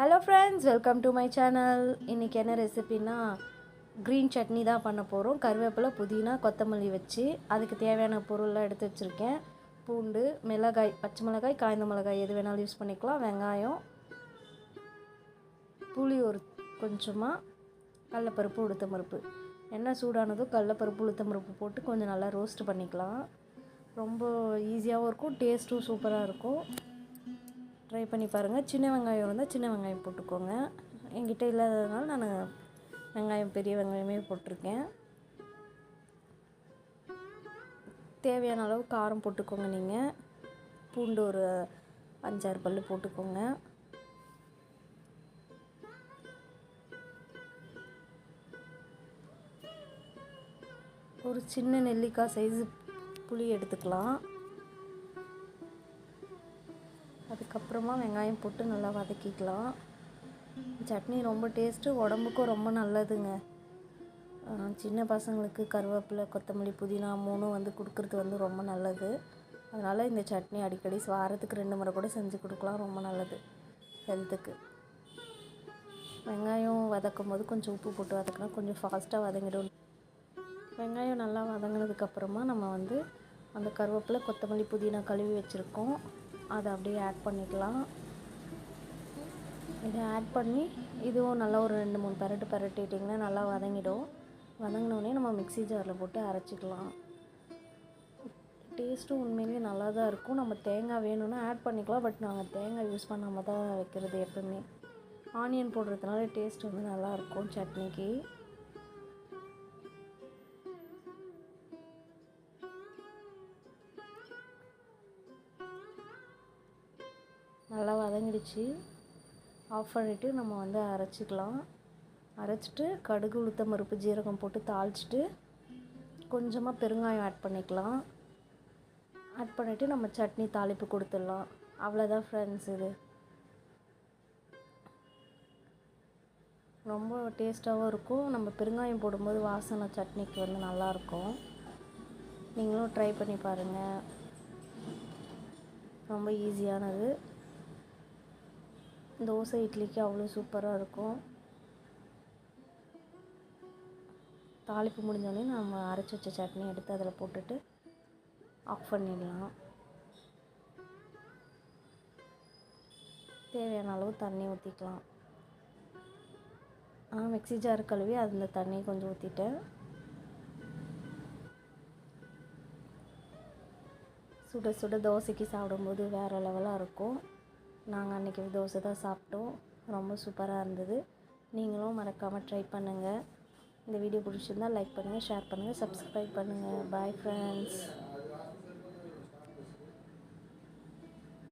Hello friends welcome to my channel இன்றைக்கி என்ன ரெசிபினா green chutney தான் பண்ண போகிறோம் கருவேப்பிலை புதினா கொத்தமல்லி வச்சு அதுக்கு தேவையான பொருள்லாம் எடுத்து வச்சுருக்கேன். பூண்டு மிளகாய் பச்சை மிளகாய் காய்ந்த மிளகாய் எது வேணாலும் யூஸ் பண்ணிக்கலாம். வெங்காயம் புளி ஒரு கொஞ்சமாக கடலப்பருப்பு உளுத்தம்பருப்பு எண்ணெய் சூடானதும் கடலப்பருப்பு உளுத்தம்பருப்பு போட்டு கொஞ்சம் நல்லா ரோஸ்ட் பண்ணிக்கலாம். ரொம்ப ஈஸியாகவும் இருக்கும் டேஸ்ட்டும் சூப்பராக இருக்கும். ட்ரை பண்ணி பாருங்கள் சின்ன வெங்காயம் இருந்தால் சின்ன வெங்காயம் போட்டுக்கோங்க. என்கிட்ட இல்லாததுனால நான் வெங்காயம் பெரிய வெங்காயமே போட்டிருக்கேன். தேவையான அளவு காரம் போட்டுக்கோங்க நீங்கள் பூண்டு ஒரு அஞ்சாறு பல் போட்டுக்கோங்க. ஒரு சின்ன நெல்லிக்காய் சைஸு புளி எடுத்துக்கலாம். அதுக்கப்புறமா வெங்காயம் போட்டு நல்லா வதக்கிக்கலாம். சட்னி ரொம்ப டேஸ்ட்டு உடம்புக்கும் ரொம்ப நல்லதுங்க. சின்ன பசங்களுக்கு கருவேப்பிலை கொத்தமல்லி புதினா மூணும் வந்து கொடுக்குறது வந்து ரொம்ப நல்லது. அதனால் இந்த சட்னி அடிக்கடி வாரத்துக்கு ரெண்டு முறை கூட செஞ்சு கொடுக்கலாம் ரொம்ப நல்லது ஹெல்த்துக்கு வெங்காயம் வதக்கும் போது கொஞ்சம் உப்பு போட்டு வதக்கினா கொஞ்சம் ஃபாஸ்ட்டாக வதங்கிடும். வெங்காயம் நல்லா வதங்கினதுக்கப்புறமா நம்ம வந்து அந்த கருவேப்பிலை கொத்தமல்லி புதினா கழுவி வச்சுருக்கோம். அதை அப்படியே ஆட் பண்ணிக்கலாம். இதை ஆட் பண்ணி இதுவும் நல்லா ஒரு ரெண்டு மூணு பரட்டு பரட்டிட்டிங்கன்னா நல்லா வதங்கிடும். வதங்கினோடனே நம்ம மிக்ஸி ஜாரில் போட்டு அரைச்சிக்கலாம். டேஸ்ட்டும் உண்மையிலேயே நல்லா தான் இருக்கும். நம்ம தேங்காய் வேணும்னா ஆட் பண்ணிக்கலாம். பட் நாங்கள் தேங்காய் யூஸ் பண்ணாமல் தான் வைக்கிறது எப்பவுமே. ஆனியன் போடுறதுனால டேஸ்ட் வந்து நல்லாயிருக்கும் சட்னிக்கு. நல்லா வதங்கிடுச்சு. ஆஃப் பண்ணிவிட்டு நம்ம வந்து அரைச்சிக்கலாம். அரைச்சிட்டு கடுகு உளுத்தம் பருப்பு ஜீரகம் போட்டு தாளிச்சிட்டு கொஞ்சமாக பெருங்காயம் ஆட் பண்ணிக்கலாம். ஆட் பண்ணிவிட்டு நம்ம சட்னி தாளிப்பு கொடுத்துடலாம். அவ்வளோதான் ஃப்ரெண்ட்ஸ் இது. ரொம்ப டேஸ்ட்டாகவும் இருக்கும். நம்ம பெருங்காயம் போடும்போது வாசனை சட்னிக்கு வந்து நல்லாயிருக்கும் நீங்களும் ட்ரை பண்ணி பாருங்கள் ரொம்ப ஈஸியானது தோசை இட்லிக்கு அவ்வளோ சூப்பராக இருக்கும். தாளிப்பு முடிஞ்சோடனே நம்ம அரைச்சி வச்ச சட்னி எடுத்து அதில் போட்டுட்டு ஆஃப் பண்ணிடலாம். தேவையான அளவு தண்ணி ஊற்றிக்கலாம் ஆ மிக்ஸி ஜார் கழுவி அந்த தண்ணி கொஞ்சம் ஊற்றிட்டேன் சுட சுட தோசைக்கு சாப்பிடும்போது வேறு லெவலாக இருக்கும். நாங்கள் அன்றைக்கி தோசை தான் சாப்பிட்டோம். ரொம்ப சூப்பராக இருந்தது. நீங்களும் மறக்காமல் ட்ரை பண்ணுங்கள் இந்த வீடியோ பிடிச்சிருந்தா லைக் பண்ணுங்கள் ஷேர் பண்ணுங்கள் சப்ஸ்கிரைப் பண்ணுங்கள் பாய் ஃப்ரெண்ட்ஸ்